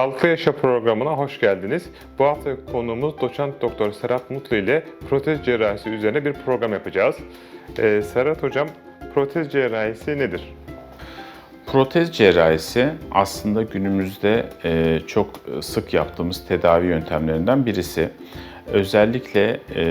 Sağlıklı Yaşa programına hoş geldiniz. Bu hafta konuğumuz doçent doktor Serhat Mutlu ile protez cerrahisi üzerine bir program yapacağız. Ee, Serhat hocam, protez cerrahisi nedir? Protez cerrahisi aslında günümüzde e, çok sık yaptığımız tedavi yöntemlerinden birisi. Özellikle e,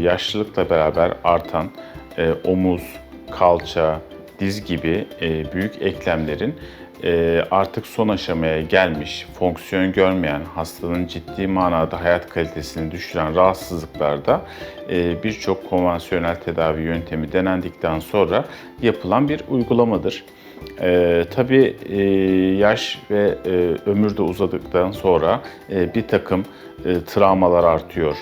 yaşlılıkla beraber artan e, omuz, kalça, diz gibi e, büyük eklemlerin e, artık son aşamaya gelmiş, fonksiyon görmeyen, hastanın ciddi manada hayat kalitesini düşüren rahatsızlıklarda e, birçok konvansiyonel tedavi yöntemi denendikten sonra yapılan bir uygulamadır. Ee, tabii e, yaş ve e, ömür de uzadıktan sonra e, bir takım e, travmalar artıyor,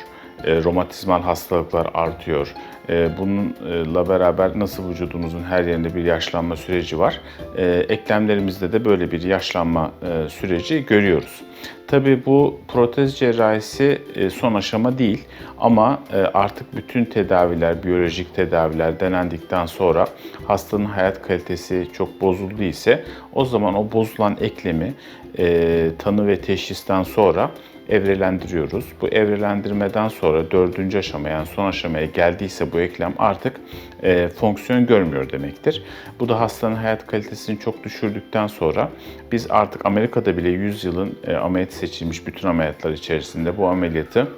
e, romatizmal hastalıklar artıyor. E, bununla beraber nasıl vücudumuzun her yerinde bir yaşlanma süreci var, e, eklemlerimizde de böyle bir yaşlanma e, süreci görüyoruz. Tabii bu protez cerrahisi e, son aşama değil ama e, artık bütün tedaviler, biyolojik tedaviler denendikten sonra hastanın hayat kalitesi çok bozuldu ise o zaman o bozulan eklemi e, tanı ve teşhisten sonra evrelendiriyoruz. Bu evrelendirmeden sonra dördüncü aşama yani son aşamaya geldiyse bu eklem artık e, fonksiyon görmüyor demektir. Bu da hastanın hayat kalitesini çok düşürdükten sonra biz artık Amerika'da bile 100 yılın e, ameliyat seçilmiş bütün ameliyatlar içerisinde bu ameliyatı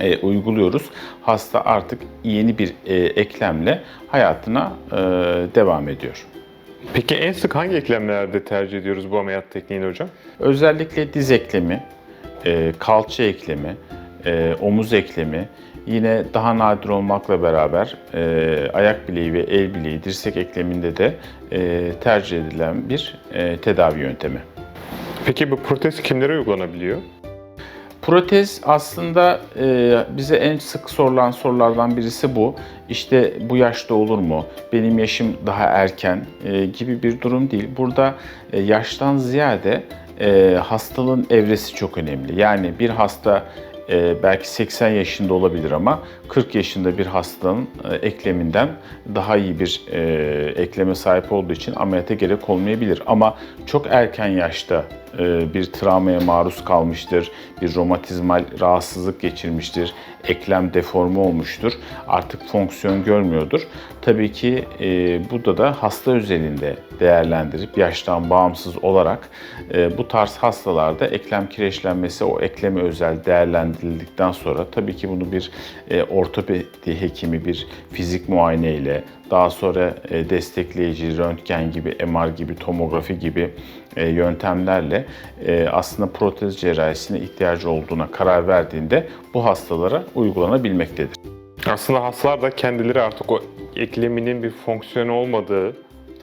e, uyguluyoruz. Hasta artık yeni bir e, eklemle hayatına e, devam ediyor. Peki en sık hangi eklemlerde tercih ediyoruz bu ameliyat tekniğini hocam? Özellikle diz eklemi, e, kalça eklemi, e, omuz eklemi, yine daha nadir olmakla beraber e, ayak bileği ve el bileği, dirsek ekleminde de e, tercih edilen bir e, tedavi yöntemi. Peki bu protez kimlere uygulanabiliyor? Protez aslında e, bize en sık sorulan sorulardan birisi bu. İşte bu yaşta olur mu? Benim yaşım daha erken e, gibi bir durum değil. Burada e, yaştan ziyade e, hastalığın evresi çok önemli. Yani bir hasta e, belki 80 yaşında olabilir ama 40 yaşında bir hastanın e, ekleminden daha iyi bir e, ekleme sahip olduğu için ameliyata gerek olmayabilir. Ama çok erken yaşta bir travmaya maruz kalmıştır, bir romatizmal rahatsızlık geçirmiştir, eklem deforme olmuştur, artık fonksiyon görmüyordur. Tabii ki e, burada da hasta özelinde değerlendirip yaştan bağımsız olarak e, bu tarz hastalarda eklem kireçlenmesi o ekleme özel değerlendirildikten sonra tabii ki bunu bir e, ortopedi hekimi bir fizik muayene ile daha sonra e, destekleyici röntgen gibi, MR gibi, tomografi gibi e, yöntemlerle e, aslında protez cerrahisine ihtiyacı olduğuna karar verdiğinde bu hastalara uygulanabilmektedir. Aslında hastalar da kendileri artık o ekleminin bir fonksiyonu olmadığı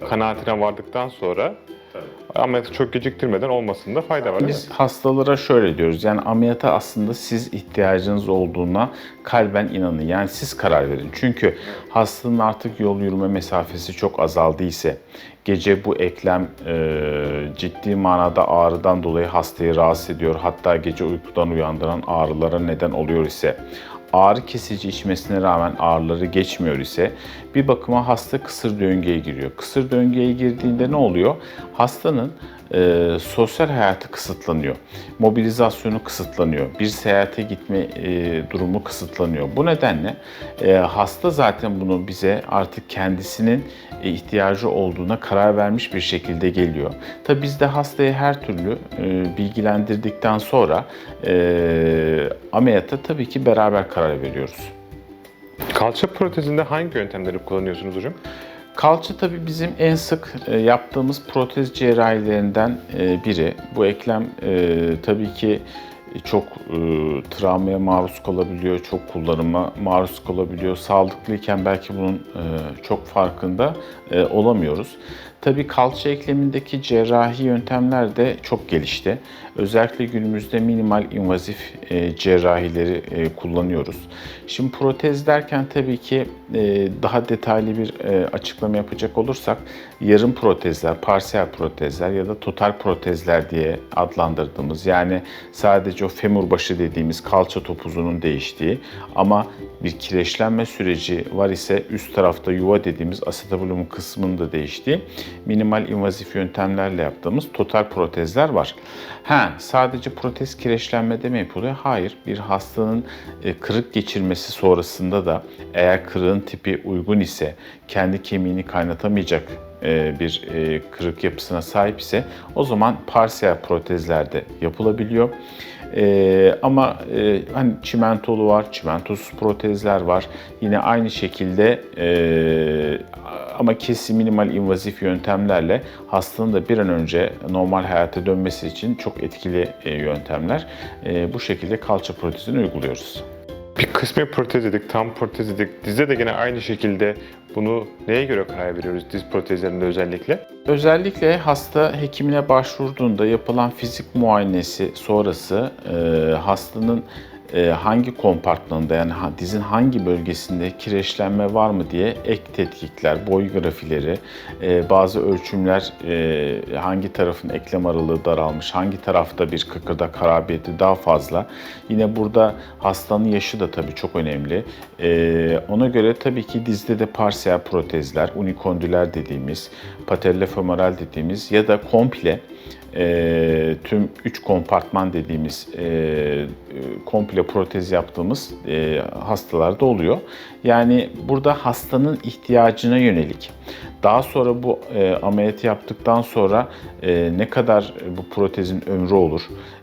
kanaatine vardıktan sonra ameliyatı çok geciktirmeden olmasında fayda var Biz hastalara şöyle diyoruz. Yani ameliyata aslında siz ihtiyacınız olduğuna kalben inanın. Yani siz karar verin. Çünkü hastanın artık yol yürüme mesafesi çok azaldı ise, gece bu eklem e, ciddi manada ağrıdan dolayı hastayı rahatsız ediyor. Hatta gece uykudan uyandıran ağrılara neden oluyor ise, ağrı kesici içmesine rağmen ağrıları geçmiyor ise bir bakıma hasta kısır döngüye giriyor. Kısır döngüye girdiğinde ne oluyor? Hastanın e, sosyal hayatı kısıtlanıyor. Mobilizasyonu kısıtlanıyor. Bir seyahate gitme e, durumu kısıtlanıyor. Bu nedenle e, hasta zaten bunu bize artık kendisinin e, ihtiyacı olduğuna karar vermiş bir şekilde geliyor. Tabi biz de hastayı her türlü e, bilgilendirdikten sonra e, ameliyata tabii ki beraber karar veriyoruz. Kalça protezinde hangi yöntemleri kullanıyorsunuz hocam? Kalça tabii bizim en sık e, yaptığımız protez cerrahilerinden e, biri. Bu eklem e, tabii ki çok travmaya maruz kalabiliyor, çok kullanıma maruz kalabiliyor. Sağlıklıyken belki bunun çok farkında olamıyoruz. Tabii kalça eklemindeki cerrahi yöntemler de çok gelişti. Özellikle günümüzde minimal invazif e, cerrahileri e, kullanıyoruz. Şimdi protez derken tabii ki e, daha detaylı bir e, açıklama yapacak olursak yarım protezler, parsiyel protezler ya da total protezler diye adlandırdığımız yani sadece o femur başı dediğimiz kalça topuzunun değiştiği ama bir kireçlenme süreci var ise üst tarafta yuva dediğimiz asetabulumun kısmının da değiştiği minimal invazif yöntemlerle yaptığımız total protezler var. Ha, sadece protez kireçlenmede mi yapılıyor? Hayır. Bir hastanın e, kırık geçirmesi sonrasında da eğer kırığın tipi uygun ise kendi kemiğini kaynatamayacak e, bir e, kırık yapısına sahip ise o zaman parsiyel protezler de yapılabiliyor. E, ama e, hani çimentolu var, çimentosuz protezler var. Yine aynı şekilde e, ama kesin minimal invazif yöntemlerle hastanın da bir an önce normal hayata dönmesi için çok etkili e, yöntemler. E, bu şekilde kalça protezini uyguluyoruz. Bir kısmi protez dedik, tam protez dedik. Dizde de yine aynı şekilde bunu neye göre karar veriyoruz diz protezlerinde özellikle? Özellikle hasta hekimine başvurduğunda yapılan fizik muayenesi sonrası e, hastanın hangi kompartmanında yani dizin hangi bölgesinde kireçlenme var mı diye ek tetkikler, boy grafileri, e, bazı ölçümler e, hangi tarafın eklem aralığı daralmış, hangi tarafta bir kıkırdak harabiyeti daha fazla. Yine burada hastanın yaşı da tabii çok önemli. E, ona göre tabii ki dizde de parsiyel protezler, unikondüler dediğimiz, patellofemoral dediğimiz ya da komple e, tüm 3 kompartman dediğimiz e, komple protez yaptığımız e, hastalarda oluyor. Yani burada hastanın ihtiyacına yönelik. Daha sonra bu e, ameliyatı yaptıktan sonra e, ne kadar bu protezin ömrü olur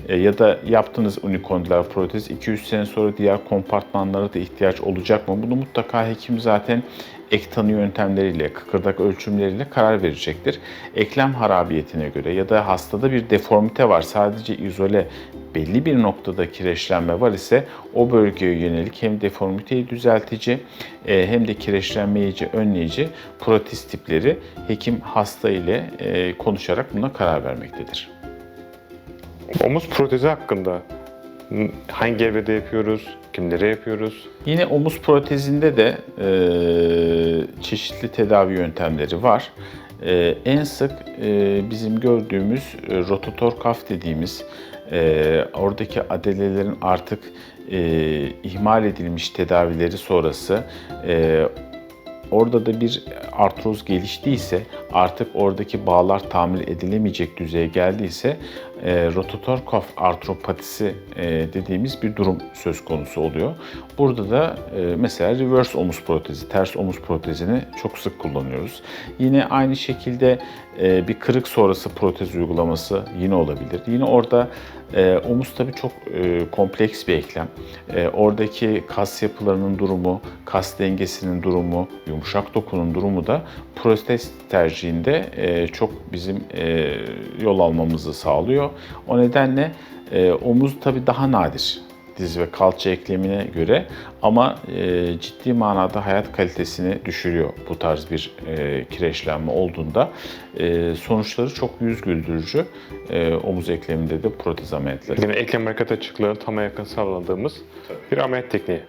e, ya da yaptığınız unikondüler protez 2-3 sene sonra diğer kompartmanlara da ihtiyaç olacak mı? Bunu mutlaka hekim zaten ek tanı yöntemleriyle, kıkırdak ölçümleriyle karar verecektir. Eklem harabiyetine göre ya da hastada bir deformite var, sadece izole belli bir noktada kireçlenme var ise o bölgeye yönelik hem deformiteyi düzeltici e, hem de kireçlenmeyi önleyici protez tipleri hekim hasta ile e, konuşarak buna karar vermektedir. Omuz protezi hakkında hangi evrede yapıyoruz, kimlere yapıyoruz? Yine omuz protezinde de e, çeşitli tedavi yöntemleri var. E, en sık e, bizim gördüğümüz e, rotator kaf dediğimiz e, oradaki adelelerin artık e, ihmal edilmiş tedavileri sonrası e, orada da bir artroz geliştiyse artık oradaki bağlar tamir edilemeyecek düzeye geldiyse e, rotator kaf artropatisi e, dediğimiz bir durum söz konusu oluyor. Burada da e, mesela reverse omuz protezi, ters omuz protezini çok sık kullanıyoruz. Yine aynı şekilde e, bir kırık sonrası protez uygulaması yine olabilir. Yine orada e, omuz tabii çok e, kompleks bir eklem. E, oradaki kas yapılarının durumu, kas dengesinin durumu, yumuşak dokunun durumu da protez tercihinde e, çok bizim e, yol almamızı sağlıyor. O nedenle e, omuz tabii daha nadir diz ve kalça eklemine göre ama e, ciddi manada hayat kalitesini düşürüyor bu tarz bir e, kireçlenme olduğunda. E, sonuçları çok yüz güldürücü e, omuz ekleminde de protez ameliyatları. Yine eklem hareket açıklığını tam yakın sağladığımız bir ameliyat tekniği.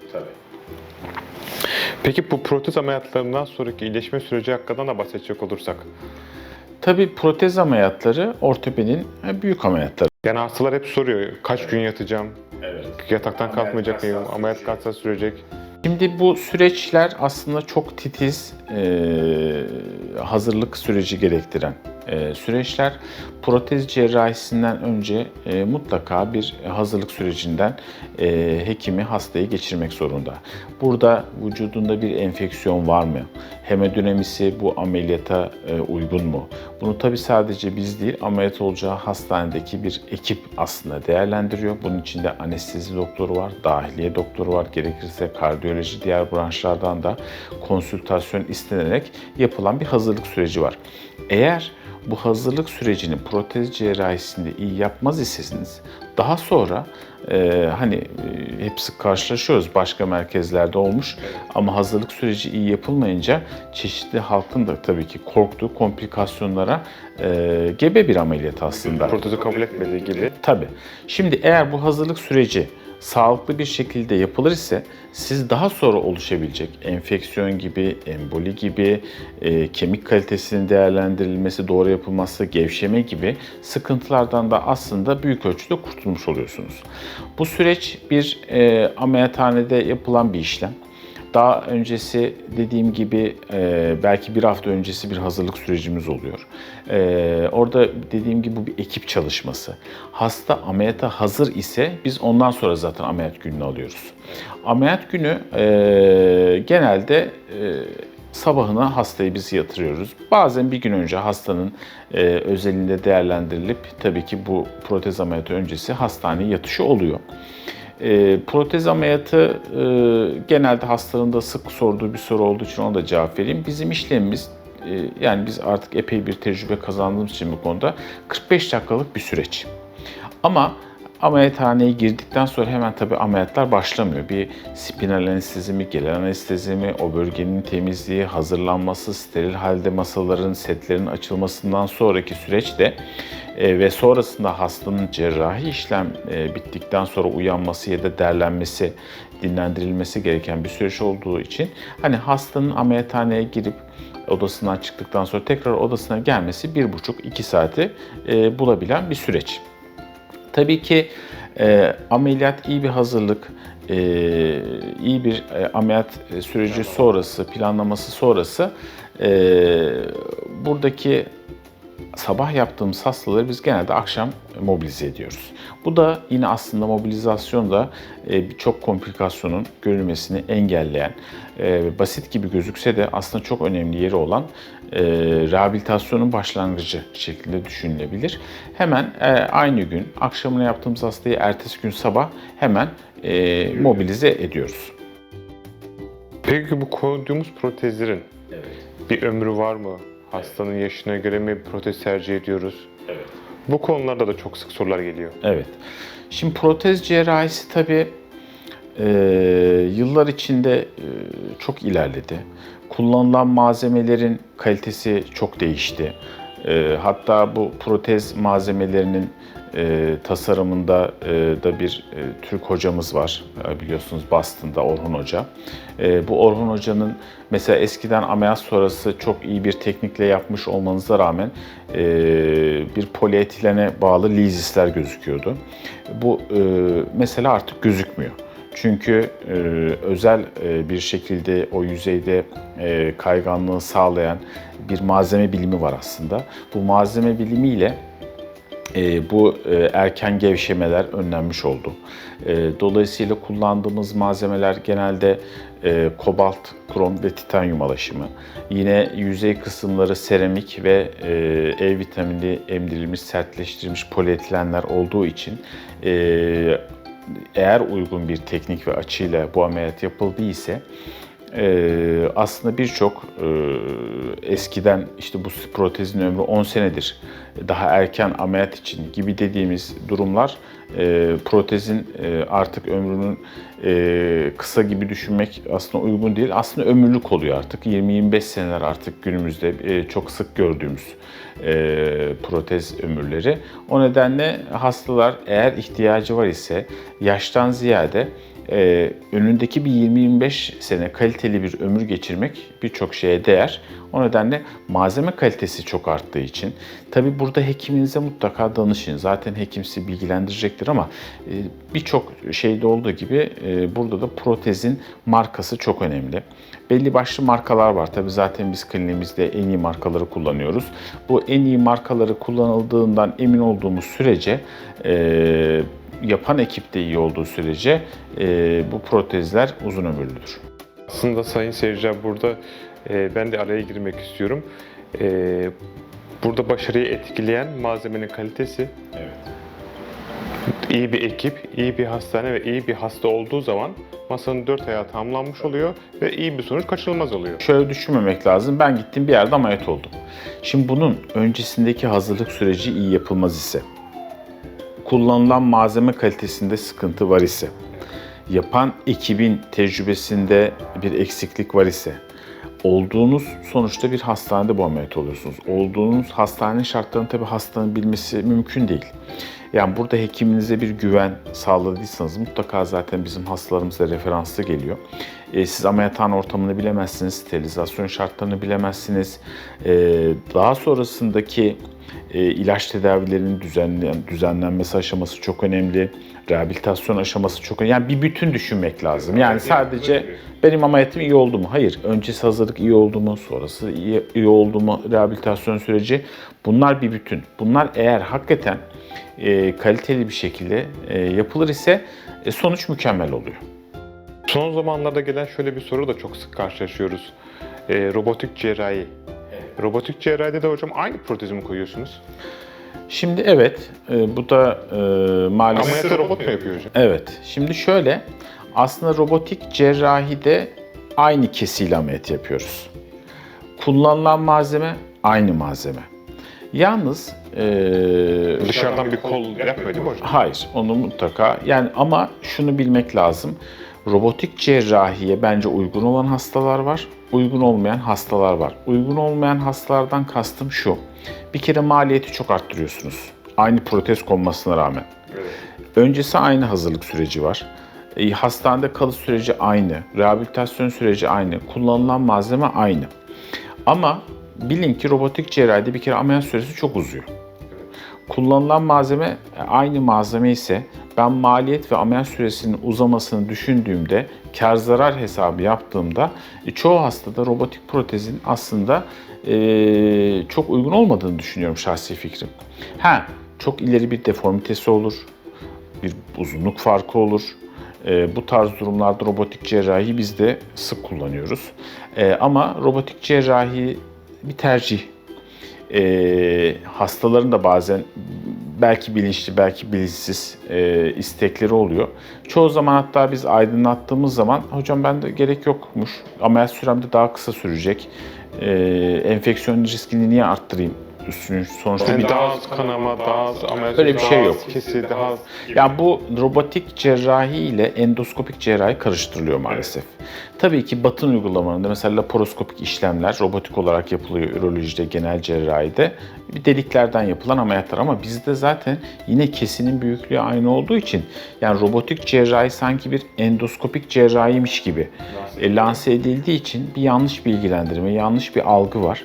Peki bu protez ameliyatlarından sonraki iyileşme süreci hakkında da bahsedecek olursak. Tabii protez ameliyatları ortopedinin e, büyük ameliyatları. Yani hastalar hep soruyor kaç gün yatacağım, yataktan kalkmayacak mıyım, ameliyat kaç saat sürecek? Şimdi bu süreçler aslında çok titiz e, hazırlık süreci gerektiren e, süreçler. Protez cerrahisinden önce e, mutlaka bir hazırlık sürecinden e, hekimi hastayı geçirmek zorunda. Burada vücudunda bir enfeksiyon var mı? Hemodinamisi bu ameliyata uygun mu? Bunu tabi sadece biz değil ameliyat olacağı hastanedeki bir ekip aslında değerlendiriyor. Bunun içinde anestezi doktoru var, dahiliye doktoru var, gerekirse kardiyoloji diğer branşlardan da konsültasyon istenerek yapılan bir hazırlık süreci var. Eğer bu hazırlık sürecini protez cerrahisinde iyi yapmaz iseniz daha sonra e, hani e, hep sık karşılaşıyoruz başka merkezlerde olmuş ama hazırlık süreci iyi yapılmayınca çeşitli halkın da tabii ki korktuğu komplikasyonlara e, gebe bir ameliyat aslında. Protezi kabul etmediği gibi. Tabii. Şimdi eğer bu hazırlık süreci sağlıklı bir şekilde yapılır ise siz daha sonra oluşabilecek enfeksiyon gibi, emboli gibi, e, kemik kalitesinin değerlendirilmesi doğru yapılmazsa gevşeme gibi sıkıntılardan da aslında büyük ölçüde kurtulmuş oluyorsunuz. Bu süreç bir e, ameliyathanede yapılan bir işlem. Daha öncesi dediğim gibi e, belki bir hafta öncesi bir hazırlık sürecimiz oluyor. E, orada dediğim gibi bu bir ekip çalışması. Hasta ameliyata hazır ise biz ondan sonra zaten ameliyat gününü alıyoruz. Ameliyat günü e, genelde e, sabahına hastayı biz yatırıyoruz. Bazen bir gün önce hastanın e, özelinde değerlendirilip tabii ki bu protez ameliyatı öncesi hastaneye yatışı oluyor. E, protez ameliyatı e, genelde hastanın da sık sorduğu bir soru olduğu için ona da cevap vereyim. Bizim işlemimiz e, yani biz artık epey bir tecrübe kazandığımız için bu konuda 45 dakikalık bir süreç. Ama ameliyathaneye girdikten sonra hemen tabii ameliyatlar başlamıyor. Bir spinal anestezi mi, genel anestezi mi, o bölgenin temizliği, hazırlanması, steril halde masaların, setlerin açılmasından sonraki süreçte e, ve sonrasında hastanın cerrahi işlem e, bittikten sonra uyanması ya da derlenmesi, dinlendirilmesi gereken bir süreç olduğu için hani hastanın ameliyathaneye girip odasından çıktıktan sonra tekrar odasına gelmesi bir buçuk iki saati e, bulabilen bir süreç. Tabii ki e, ameliyat iyi bir hazırlık, e, iyi bir e, ameliyat süreci sonrası, planlaması sonrası e, buradaki sabah yaptığımız hastaları biz genelde akşam mobilize ediyoruz. Bu da yine aslında mobilizasyon da e, birçok komplikasyonun görülmesini engelleyen, e, basit gibi gözükse de aslında çok önemli yeri olan e, rehabilitasyonun başlangıcı şeklinde düşünülebilir. Hemen aynı gün akşamına yaptığımız hastayı ertesi gün sabah hemen mobilize ediyoruz. Peki bu koyduğumuz protezlerin bir ömrü var mı? Hastanın yaşına göre mi protez tercih ediyoruz? Evet. Bu konularda da çok sık sorular geliyor. Evet. Şimdi protez cerrahisi tabii e, yıllar içinde e, çok ilerledi. Kullanılan malzemelerin kalitesi çok değişti. E, hatta bu protez malzemelerinin e, tasarımında e, da bir e, Türk hocamız var. E, biliyorsunuz Boston'da Orhun Hoca. E, bu Orhun Hoca'nın mesela eskiden ameliyat sonrası çok iyi bir teknikle yapmış olmanıza rağmen e, bir polietilene bağlı lizisler gözüküyordu. Bu e, mesela artık gözükmüyor. Çünkü e, özel e, bir şekilde o yüzeyde e, kayganlığı sağlayan bir malzeme bilimi var aslında. Bu malzeme bilimiyle e, bu e, erken gevşemeler önlenmiş oldu. E, dolayısıyla kullandığımız malzemeler genelde e, kobalt, krom ve titanyum alaşımı. Yine yüzey kısımları seramik ve e, E vitamini emdirilmiş, sertleştirilmiş polietilenler olduğu için e, eğer uygun bir teknik ve açıyla bu ameliyat yapıldı ise e, aslında birçok e, eskiden işte bu protezin ömrü 10 senedir daha erken ameliyat için gibi dediğimiz durumlar e, protezin e, artık ömrünün e, kısa gibi düşünmek aslında uygun değil. Aslında ömürlük oluyor artık. 20-25 seneler artık günümüzde e, çok sık gördüğümüz e, protez ömürleri. O nedenle hastalar eğer ihtiyacı var ise yaştan ziyade e, önündeki bir 20-25 sene kaliteli bir ömür geçirmek birçok şeye değer. O nedenle malzeme kalitesi çok arttığı için tabi burada hekiminize mutlaka danışın. Zaten hekim sizi bilgilendirecektir ama e, birçok şeyde olduğu gibi e, burada da protezin markası çok önemli. Belli başlı markalar var. Tabi zaten biz kliniğimizde en iyi markaları kullanıyoruz. Bu en iyi markaları kullanıldığından emin olduğumuz sürece e, yapan ekipte iyi olduğu sürece e, bu protezler uzun ömürlüdür. Aslında sayın seyirciler burada e, ben de araya girmek istiyorum. E, burada başarıyı etkileyen malzemenin kalitesi, Evet. İyi bir ekip, iyi bir hastane ve iyi bir hasta olduğu zaman masanın dört ayağı tamamlanmış oluyor ve iyi bir sonuç kaçınılmaz oluyor. Şöyle düşünmemek lazım. Ben gittim bir yerde ameliyat oldum. Şimdi bunun öncesindeki hazırlık süreci iyi yapılmaz ise, kullanılan malzeme kalitesinde sıkıntı var ise, yapan ekibin tecrübesinde bir eksiklik var ise, olduğunuz sonuçta bir hastanede bu ameliyat oluyorsunuz. Olduğunuz hastane şartlarını tabii hastanın bilmesi mümkün değil. Yani burada hekiminize bir güven sağladıysanız mutlaka zaten bizim hastalarımıza referanslı geliyor. E, siz ameliyathane ortamını bilemezsiniz, sterilizasyon şartlarını bilemezsiniz. E, daha sonrasındaki e, ilaç tedavilerinin düzenlen, düzenlenmesi aşaması çok önemli. Rehabilitasyon aşaması çok önemli. Yani bir bütün düşünmek lazım. Yani sadece benim ameliyatım iyi oldu mu? Hayır. Öncesi hazırlık iyi oldu mu? Sonrası iyi, iyi oldu mu? Rehabilitasyon süreci. Bunlar bir bütün. Bunlar eğer hakikaten e, kaliteli bir şekilde e, yapılır ise e, sonuç mükemmel oluyor. Son zamanlarda gelen şöyle bir soru da çok sık karşılaşıyoruz. Ee, robotik cerrahi. Robotik cerrahide de hocam aynı protezi mi koyuyorsunuz? Şimdi evet, e, bu da e, maalesef... Ameliyatı robot mu yapıyor hocam? Evet. Şimdi şöyle, aslında robotik cerrahide aynı kesiyle ameliyat yapıyoruz. Kullanılan malzeme aynı malzeme. Yalnız e, Dışarıdan bir kol yapmıyor değil mi hocam? hayır, onu mutlaka yani ama şunu bilmek lazım. Robotik cerrahiye bence uygun olan hastalar var, uygun olmayan hastalar var. Uygun olmayan hastalardan kastım şu. Bir kere maliyeti çok arttırıyorsunuz. Aynı protez konmasına rağmen. Öncesi aynı hazırlık süreci var. E, Hastanede kalış süreci aynı, rehabilitasyon süreci aynı, kullanılan malzeme aynı. Ama bilin ki robotik cerrahide bir kere ameliyat süresi çok uzuyor. Kullanılan malzeme e, aynı malzeme ise ben maliyet ve ameliyat süresinin uzamasını düşündüğümde kar zarar hesabı yaptığımda e, çoğu hastada robotik protezin aslında e, çok uygun olmadığını düşünüyorum şahsi fikrim. Ha çok ileri bir deformitesi olur, bir uzunluk farkı olur. E, bu tarz durumlarda robotik cerrahi biz de sık kullanıyoruz. E, ama robotik cerrahi bir tercih. E, hastaların da bazen belki bilinçli, belki bilinçsiz e, istekleri oluyor. Çoğu zaman hatta biz aydınlattığımız zaman hocam bende gerek yokmuş, ameliyat sürem de daha kısa sürecek, e, enfeksiyon riskini niye arttırayım? Sonuçta Yani bir daha az kanama, daha az ameliyat Öyle bir daha şey yok. Kesi, daha az... Ya bu robotik cerrahi ile endoskopik cerrahi karıştırılıyor maalesef. Tabii ki batın uygulamalarında mesela laparoskopik işlemler robotik olarak yapılıyor ürolojide, genel cerrahide. Bir deliklerden yapılan ameliyatlar ama bizde zaten yine kesinin büyüklüğü aynı olduğu için yani robotik cerrahi sanki bir endoskopik cerrahiymiş gibi e, lanse edildiği için bir yanlış bilgilendirme, yanlış bir algı var.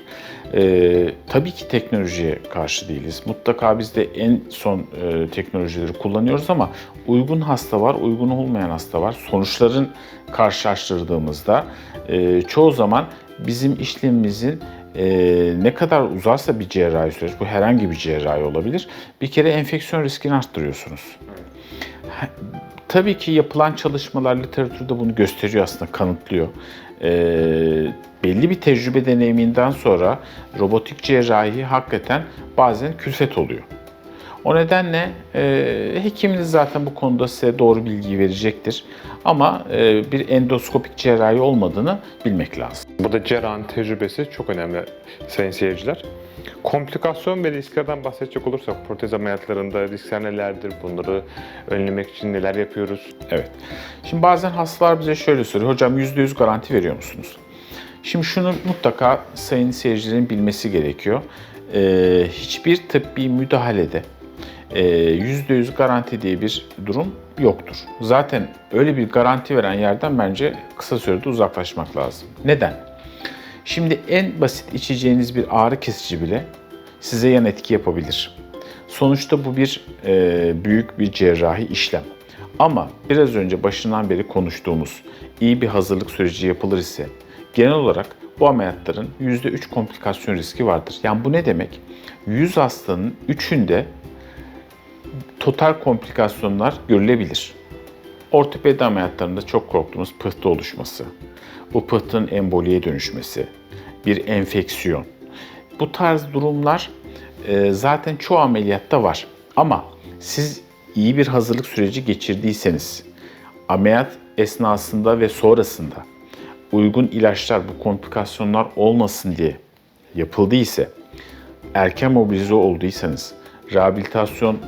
Ee, tabii ki teknolojiye karşı değiliz. Mutlaka biz de en son e, teknolojileri kullanıyoruz ama uygun hasta var, uygun olmayan hasta var. Sonuçların karşılaştırdığımızda e, çoğu zaman bizim işlemimizin e, ne kadar uzarsa bir cerrahi süreç, bu herhangi bir cerrahi olabilir, bir kere enfeksiyon riskini arttırıyorsunuz. Tabii ki yapılan çalışmalar literatürde bunu gösteriyor aslında, kanıtlıyor. Ee, belli bir tecrübe deneyiminden sonra robotik cerrahi hakikaten bazen külfet oluyor. O nedenle e, hekiminiz zaten bu konuda size doğru bilgiyi verecektir. Ama e, bir endoskopik cerrahi olmadığını bilmek lazım. Burada cerrahın tecrübesi çok önemli sayın seyirciler. Komplikasyon ve risklerden bahsedecek olursak protez ameliyatlarında riskler nelerdir? Bunları önlemek için neler yapıyoruz? Evet. Şimdi bazen hastalar bize şöyle soruyor. Hocam %100 garanti veriyor musunuz? Şimdi şunu mutlaka sayın seyircilerin bilmesi gerekiyor. Ee, hiçbir tıbbi müdahalede %100 garanti diye bir durum yoktur. Zaten öyle bir garanti veren yerden bence kısa sürede uzaklaşmak lazım. Neden? Şimdi en basit içeceğiniz bir ağrı kesici bile size yan etki yapabilir. Sonuçta bu bir e, büyük bir cerrahi işlem. Ama biraz önce başından beri konuştuğumuz iyi bir hazırlık süreci yapılır ise genel olarak bu ameliyatların %3 komplikasyon riski vardır. Yani bu ne demek? 100 hastanın 3'ünde total komplikasyonlar görülebilir. Ortopedi ameliyatlarında çok korktuğumuz pıhtı oluşması, bu pıhtının emboliye dönüşmesi, bir enfeksiyon. Bu tarz durumlar e, zaten çoğu ameliyatta var. Ama siz iyi bir hazırlık süreci geçirdiyseniz, ameliyat esnasında ve sonrasında uygun ilaçlar bu komplikasyonlar olmasın diye yapıldıysa, erken mobilize olduysanız, rehabilitasyon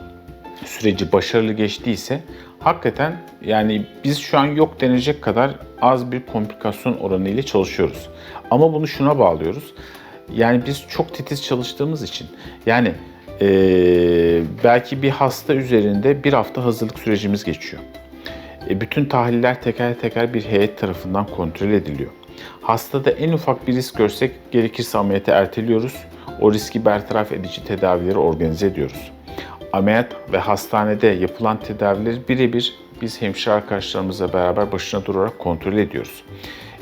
süreci başarılı geçtiyse hakikaten yani biz şu an yok denecek kadar az bir komplikasyon oranı ile çalışıyoruz. Ama bunu şuna bağlıyoruz. Yani biz çok titiz çalıştığımız için yani eee, belki bir hasta üzerinde bir hafta hazırlık sürecimiz geçiyor. E, bütün tahliller teker teker bir heyet tarafından kontrol ediliyor. Hastada en ufak bir risk görsek gerekirse ameliyatı erteliyoruz. O riski bertaraf edici tedavileri organize ediyoruz. Ameliyat ve hastanede yapılan tedavileri birebir biz hemşire arkadaşlarımızla beraber başına durarak kontrol ediyoruz.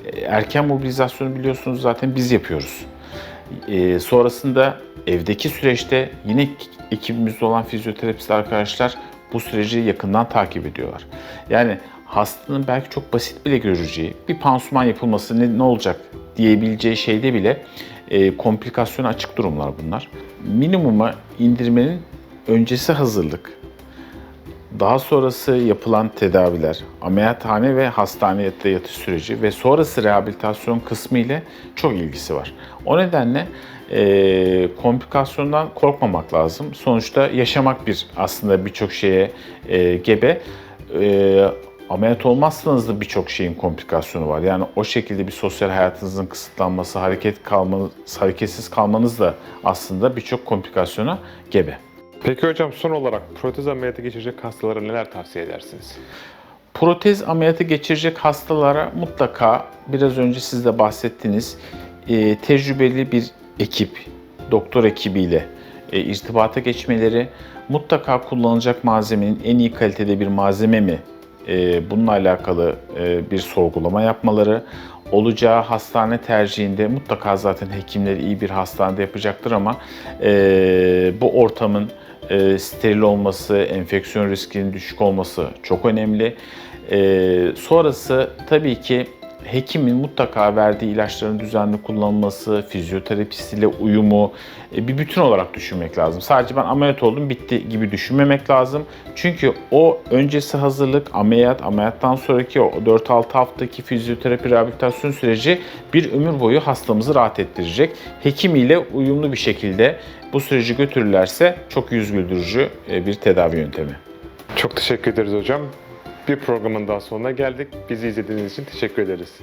E, Erken mobilizasyonu biliyorsunuz zaten biz yapıyoruz. E, sonrasında evdeki süreçte yine ekibimizde olan fizyoterapist arkadaşlar bu süreci yakından takip ediyorlar. Yani hastanın belki çok basit bile göreceği bir pansuman yapılması ne, ne olacak diyebileceği şeyde bile e, komplikasyona açık durumlar bunlar. Minimuma indirmenin öncesi hazırlık, daha sonrası yapılan tedaviler, ameliyathane ve hastanede yatış süreci ve sonrası rehabilitasyon kısmı ile çok ilgisi var. O nedenle e, komplikasyondan korkmamak lazım. Sonuçta yaşamak bir aslında birçok şeye e, gebe. E, ameliyat olmazsanız da birçok şeyin komplikasyonu var. Yani o şekilde bir sosyal hayatınızın kısıtlanması, hareket kalmanız, hareketsiz kalmanız da aslında birçok komplikasyona gebe. Peki hocam son olarak protez ameliyatı geçirecek hastalara neler tavsiye edersiniz? Protez ameliyatı geçirecek hastalara mutlaka biraz önce siz de bahsettiniz e, tecrübeli bir ekip, doktor ekibiyle e, irtibata geçmeleri, mutlaka kullanılacak malzemenin en iyi kalitede bir malzeme mi e, bununla alakalı e, bir sorgulama yapmaları, olacağı hastane tercihinde mutlaka zaten hekimler iyi bir hastanede yapacaktır ama e, bu ortamın e, steril olması, enfeksiyon riskinin düşük olması çok önemli. E, sonrası tabii ki hekimin mutlaka verdiği ilaçların düzenli kullanılması, fizyoterapistiyle uyumu e, bir bütün olarak düşünmek lazım. Sadece ben ameliyat oldum bitti gibi düşünmemek lazım. Çünkü o öncesi hazırlık, ameliyat, ameliyattan sonraki o 4-6 haftaki fizyoterapi rehabilitasyon süreci bir ömür boyu hastamızı rahat ettirecek. Hekim ile uyumlu bir şekilde bu süreci götürürlerse çok yüz güldürücü e, bir tedavi yöntemi. Çok teşekkür ederiz hocam. Bir programın daha sonuna geldik. Bizi izlediğiniz için teşekkür ederiz.